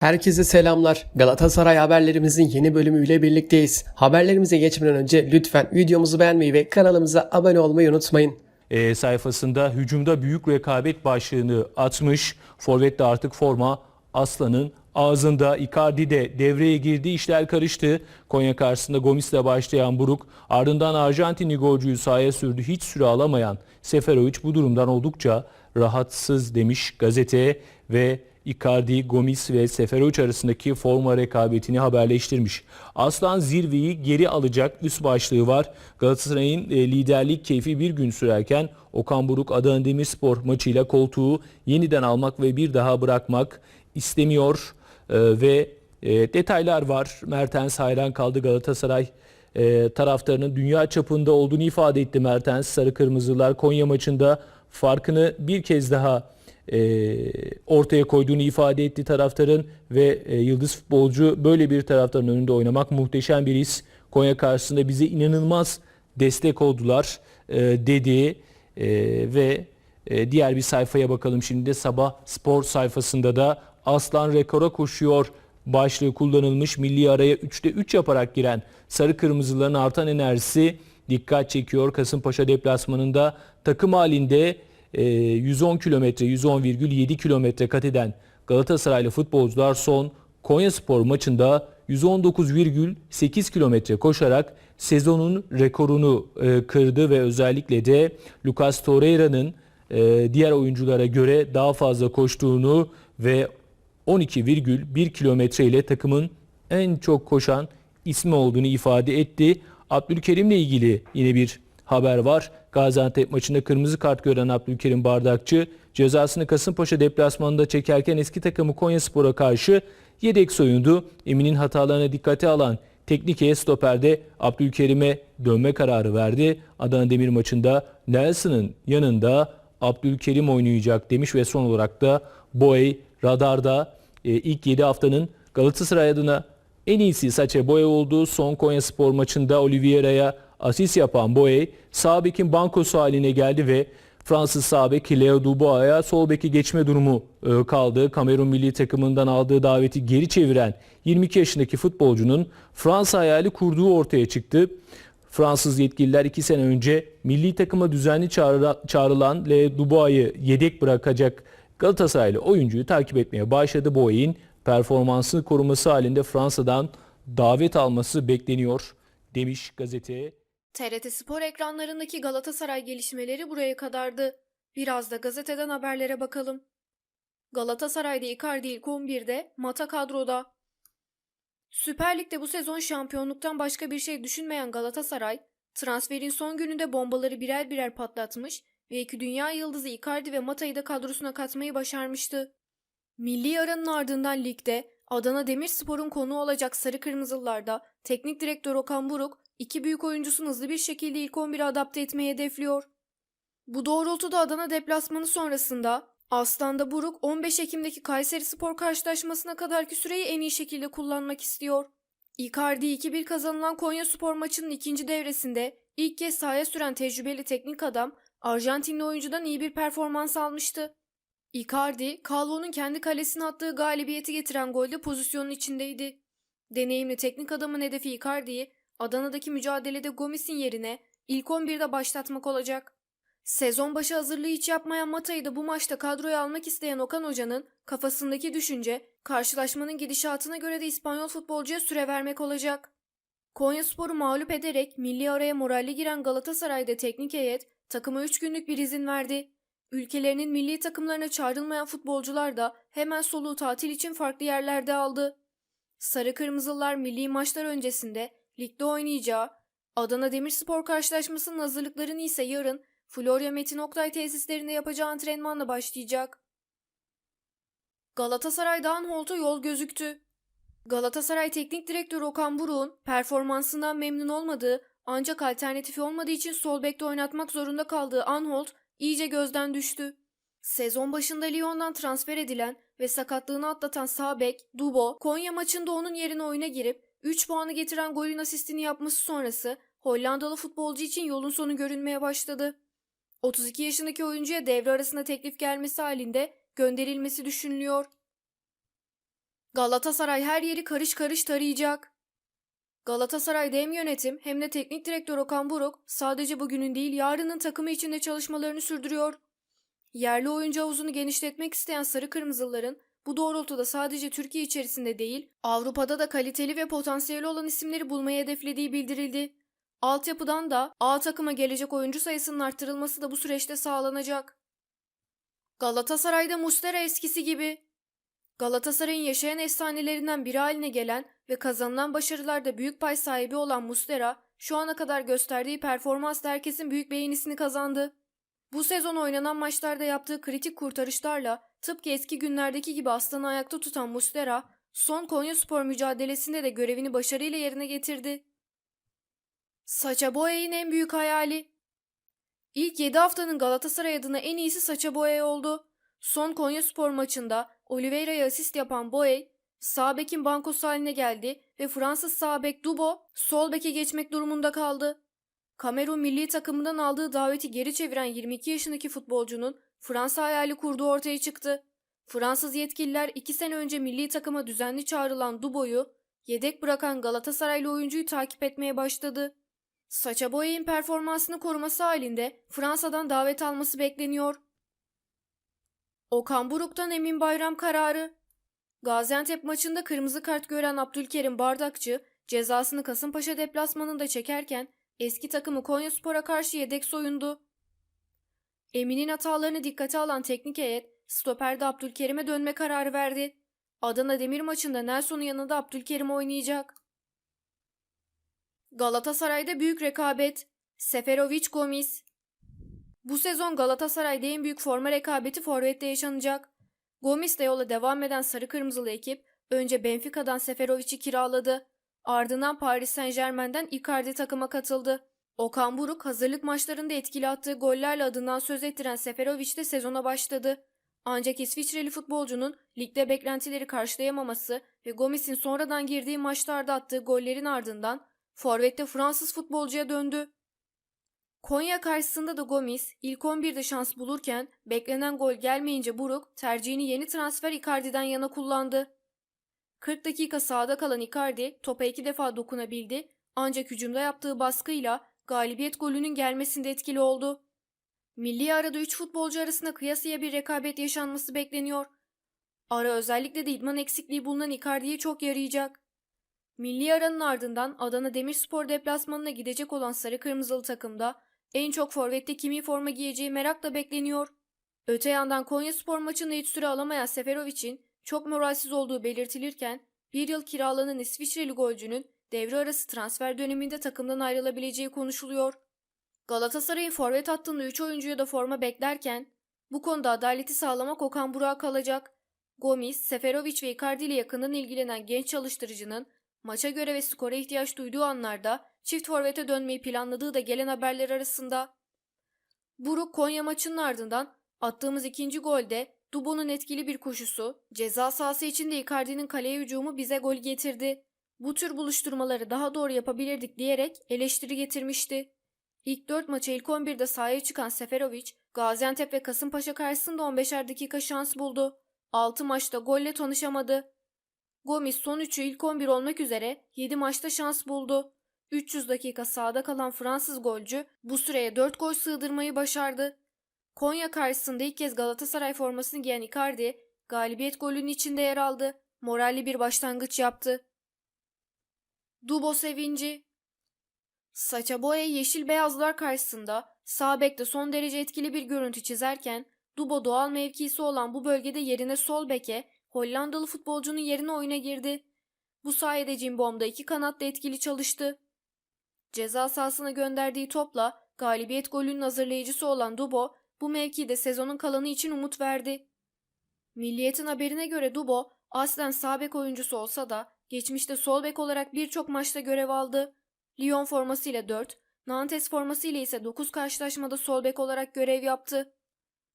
Herkese selamlar. Galatasaray haberlerimizin yeni bölümüyle birlikteyiz. Haberlerimize geçmeden önce lütfen videomuzu beğenmeyi ve kanalımıza abone olmayı unutmayın. e, sayfasında hücumda büyük rekabet başlığını atmış. Forvet de artık forma Aslan'ın ağzında. Icardi de devreye girdi. işler karıştı. Konya karşısında Gomis'le başlayan Buruk ardından Arjantinli golcüyü sahaya sürdü. Hiç süre alamayan Seferovic bu durumdan oldukça rahatsız demiş gazete ve Icardi, Gomis ve Seferovic arasındaki forma rekabetini haberleştirmiş. Aslan zirveyi geri alacak üst başlığı var. Galatasaray'ın e, liderlik keyfi bir gün sürerken Okan Buruk Adana Demirspor maçıyla koltuğu yeniden almak ve bir daha bırakmak istemiyor E, ve e, detaylar var. Mertens hayran kaldı Galatasaray taraftarının dünya çapında olduğunu ifade etti Mertens. Sarı Kırmızılar Konya maçında farkını bir kez daha e, ortaya koyduğunu ifade etti taraftarın ve e, yıldız futbolcu böyle bir taraftarın önünde oynamak muhteşem bir his. Konya karşısında bize inanılmaz destek oldular e, dedi E, ve e, diğer bir sayfaya bakalım şimdi de sabah spor sayfasında da Aslan rekora koşuyor başlığı kullanılmış milli araya 3'te 3 yaparak giren sarı kırmızıların artan enerjisi dikkat çekiyor. Kasımpaşa deplasmanında takım halinde 110 kilometre 110,7 kilometre kat eden Galatasaraylı futbolcular son Konyaspor maçında 119,8 kilometre koşarak sezonun rekorunu e, kırdı ve özellikle de Lucas Torreira'nın e, diğer oyunculara göre daha fazla koştuğunu ve 12,1 kilometre ile takımın en çok koşan ismi olduğunu ifade etti. Abdülkerim'le ilgili yine bir haber var. Gaziantep maçında kırmızı kart gören Abdülkerim Bardakçı cezasını Kasımpaşa deplasmanında çekerken eski takımı Konyaspor'a karşı yedek soyundu. Emin'in hatalarına dikkate alan teknik stoperde Abdülkerim'e dönme kararı verdi. Adana Demir maçında Nelson'ın yanında Abdülkerim oynayacak demiş ve son olarak da Boey radarda e, ilk 7 haftanın Galatasaray adına en iyisi Saçe Boey olduğu son Konya Spor maçında Oliveira'ya asist yapan Boey sağ bankosu haline geldi ve Fransız sağ bek Leo Dubois'a sol beki geçme durumu e, kaldı. Kamerun milli takımından aldığı daveti geri çeviren 22 yaşındaki futbolcunun Fransa hayali kurduğu ortaya çıktı. Fransız yetkililer 2 sene önce milli takıma düzenli çağrı- çağrılan Le Dubois'ı yedek bırakacak Galatasaraylı oyuncuyu takip etmeye başladı. Boey'in performansını koruması halinde Fransa'dan davet alması bekleniyor demiş gazete. TRT Spor ekranlarındaki Galatasaray gelişmeleri buraya kadardı. Biraz da gazeteden haberlere bakalım. Galatasaray'da Icardi ilk 11'de, Mata kadroda. Süper Lig'de bu sezon şampiyonluktan başka bir şey düşünmeyen Galatasaray, transferin son gününde bombaları birer birer patlatmış ve iki dünya yıldızı Icardi ve Mata'yı da kadrosuna katmayı başarmıştı. Milli aranın ardından ligde Adana Demirspor'un konu olacak Sarı Kırmızılılarda teknik direktör Okan Buruk iki büyük oyuncusunu hızlı bir şekilde ilk 11'e adapte etmeyi hedefliyor. Bu doğrultuda Adana deplasmanı sonrasında Aslan'da Buruk 15 Ekim'deki Kayseri Spor karşılaşmasına kadarki süreyi en iyi şekilde kullanmak istiyor. Icardi 2-1 kazanılan Konya Spor maçının ikinci devresinde ilk kez sahaya süren tecrübeli teknik adam Arjantinli oyuncudan iyi bir performans almıştı. Icardi, Calvo'nun kendi kalesine attığı galibiyeti getiren golde pozisyonun içindeydi. Deneyimli teknik adamın hedefi Icardi'yi Adana'daki mücadelede Gomis'in yerine ilk 11'de başlatmak olacak. Sezon başı hazırlığı hiç yapmayan Mata'yı da bu maçta kadroya almak isteyen Okan Hoca'nın kafasındaki düşünce karşılaşmanın gidişatına göre de İspanyol futbolcuya süre vermek olacak. Konyaspor'u mağlup ederek milli araya moralli giren Galatasaray'da teknik heyet takıma 3 günlük bir izin verdi. Ülkelerinin milli takımlarına çağrılmayan futbolcular da hemen soluğu tatil için farklı yerlerde aldı. Sarı Kırmızılar milli maçlar öncesinde ligde oynayacağı Adana Demirspor karşılaşmasının hazırlıklarını ise yarın Florya Metin Oktay tesislerinde yapacağı antrenmanla başlayacak. Galatasaray'da Anholt'a yol gözüktü. Galatasaray Teknik Direktörü Okan Buruk'un performansından memnun olmadığı ancak alternatifi olmadığı için sol bekte oynatmak zorunda kaldığı Anholt iyice gözden düştü. Sezon başında Lyon'dan transfer edilen ve sakatlığını atlatan sağ bek Dubo, Konya maçında onun yerine oyuna girip 3 puanı getiren golün asistini yapması sonrası Hollandalı futbolcu için yolun sonu görünmeye başladı. 32 yaşındaki oyuncuya devre arasında teklif gelmesi halinde gönderilmesi düşünülüyor. Galatasaray her yeri karış karış tarayacak. Galatasaray'da hem yönetim hem de teknik direktör Okan Buruk sadece bugünün değil yarının takımı içinde çalışmalarını sürdürüyor. Yerli oyuncu havuzunu genişletmek isteyen sarı kırmızıların bu doğrultuda sadece Türkiye içerisinde değil Avrupa'da da kaliteli ve potansiyeli olan isimleri bulmayı hedeflediği bildirildi. Altyapıdan da A takıma gelecek oyuncu sayısının arttırılması da bu süreçte sağlanacak. Galatasaray'da Mustera eskisi gibi. Galatasaray'ın yaşayan efsanelerinden biri haline gelen ve kazanılan başarılarda büyük pay sahibi olan Mustera, şu ana kadar gösterdiği performansla herkesin büyük beğenisini kazandı. Bu sezon oynanan maçlarda yaptığı kritik kurtarışlarla tıpkı eski günlerdeki gibi aslanı ayakta tutan Mustera, son Konyaspor mücadelesinde de görevini başarıyla yerine getirdi. Saça Boey'in en büyük hayali. İlk 7 haftanın Galatasaray adına en iyisi Saça Boey oldu. Son Konyaspor maçında Oliveira'ya asist yapan Boey, sağ bekin bankosu haline geldi ve Fransız sağ bek Dubo sol beke geçmek durumunda kaldı. Kamerun milli takımından aldığı daveti geri çeviren 22 yaşındaki futbolcunun Fransa hayali kurduğu ortaya çıktı. Fransız yetkililer 2 sene önce milli takıma düzenli çağrılan Dubo'yu yedek bırakan Galatasaraylı oyuncuyu takip etmeye başladı. Saça Boey'in performansını koruması halinde Fransa'dan davet alması bekleniyor. Okan Buruk'tan Emin Bayram kararı. Gaziantep maçında kırmızı kart gören Abdülkerim Bardakçı cezasını Kasımpaşa deplasmanında çekerken eski takımı Konyaspor'a karşı yedek soyundu. Emin'in hatalarını dikkate alan teknik heyet stoperde Abdülkerim'e dönme kararı verdi. Adana Demir maçında Nelson'un yanında Abdülkerim oynayacak. Galatasaray'da büyük rekabet. Seferovic Gomis. Bu sezon Galatasaray'da en büyük forma rekabeti forvette yaşanacak. Gomis'le yola devam eden sarı kırmızılı ekip önce Benfica'dan Seferovic'i kiraladı. Ardından Paris Saint Germain'den Icardi takıma katıldı. Okan Buruk hazırlık maçlarında etkili attığı gollerle adından söz ettiren Seferovic de sezona başladı. Ancak İsviçreli futbolcunun ligde beklentileri karşılayamaması ve Gomis'in sonradan girdiği maçlarda attığı gollerin ardından Forvet'te Fransız futbolcuya döndü. Konya karşısında da Gomis ilk 11'de şans bulurken beklenen gol gelmeyince Buruk tercihini yeni transfer Icardi'den yana kullandı. 40 dakika sahada kalan Icardi topa iki defa dokunabildi ancak hücumda yaptığı baskıyla galibiyet golünün gelmesinde etkili oldu. Milli arada 3 futbolcu arasında kıyasıya bir rekabet yaşanması bekleniyor. Ara özellikle de idman eksikliği bulunan Icardi'ye çok yarayacak. Milli aranın ardından Adana Demirspor deplasmanına gidecek olan sarı kırmızılı takımda en çok forvette kimin forma giyeceği merakla bekleniyor. Öte yandan Konyaspor maçında hiç süre alamayan Seferovic'in çok moralsiz olduğu belirtilirken bir yıl kiralanan İsviçreli golcünün devre arası transfer döneminde takımdan ayrılabileceği konuşuluyor. Galatasaray'ın forvet hattında 3 oyuncuya da forma beklerken bu konuda adaleti sağlamak Okan Burak'a kalacak. Gomis, Seferovic ve Icardi ile yakından ilgilenen genç çalıştırıcının maça göre ve skora ihtiyaç duyduğu anlarda çift forvete dönmeyi planladığı da gelen haberler arasında. Buruk Konya maçının ardından attığımız ikinci golde Dubo'nun etkili bir koşusu, ceza sahası içinde Icardi'nin kaleye hücumu bize gol getirdi. Bu tür buluşturmaları daha doğru yapabilirdik diyerek eleştiri getirmişti. İlk 4 maça ilk 11'de sahaya çıkan Seferovic, Gaziantep ve Kasımpaşa karşısında 15'er dakika şans buldu. 6 maçta golle tanışamadı. Gomis son 3'ü ilk 11 olmak üzere 7 maçta şans buldu. 300 dakika sahada kalan Fransız golcü bu süreye 4 gol sığdırmayı başardı. Konya karşısında ilk kez Galatasaray formasını giyen Icardi galibiyet golünün içinde yer aldı. Moralli bir başlangıç yaptı. Dubo sevinci Saça Boya yeşil beyazlar karşısında sağ bekte son derece etkili bir görüntü çizerken Dubo doğal mevkisi olan bu bölgede yerine sol beke Hollandalı futbolcunun yerine oyuna girdi. Bu sayede Cimbom'da iki kanatta etkili çalıştı. Ceza sahasına gönderdiği topla galibiyet golünün hazırlayıcısı olan Dubo bu mevkide sezonun kalanı için umut verdi. Milliyetin haberine göre Dubo aslen sağ bek oyuncusu olsa da geçmişte sol bek olarak birçok maçta görev aldı. Lyon formasıyla 4, Nantes formasıyla ise 9 karşılaşmada sol bek olarak görev yaptı.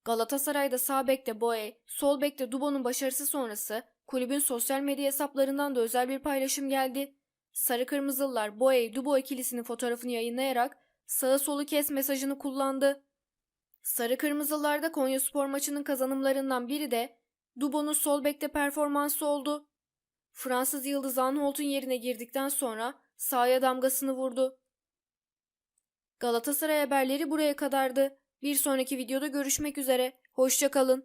Galatasaray'da sağ bekte Boe, sol bekte Dubo'nun başarısı sonrası kulübün sosyal medya hesaplarından da özel bir paylaşım geldi. Sarı Kırmızılılar Boe Dubo ikilisinin fotoğrafını yayınlayarak sağı solu kes mesajını kullandı. Sarı Kırmızılılarda Konyaspor maçının kazanımlarından biri de Dubo'nun sol bekte performansı oldu. Fransız yıldız Anholt'un yerine girdikten sonra sahaya damgasını vurdu. Galatasaray haberleri buraya kadardı. Bir sonraki videoda görüşmek üzere. Hoşçakalın.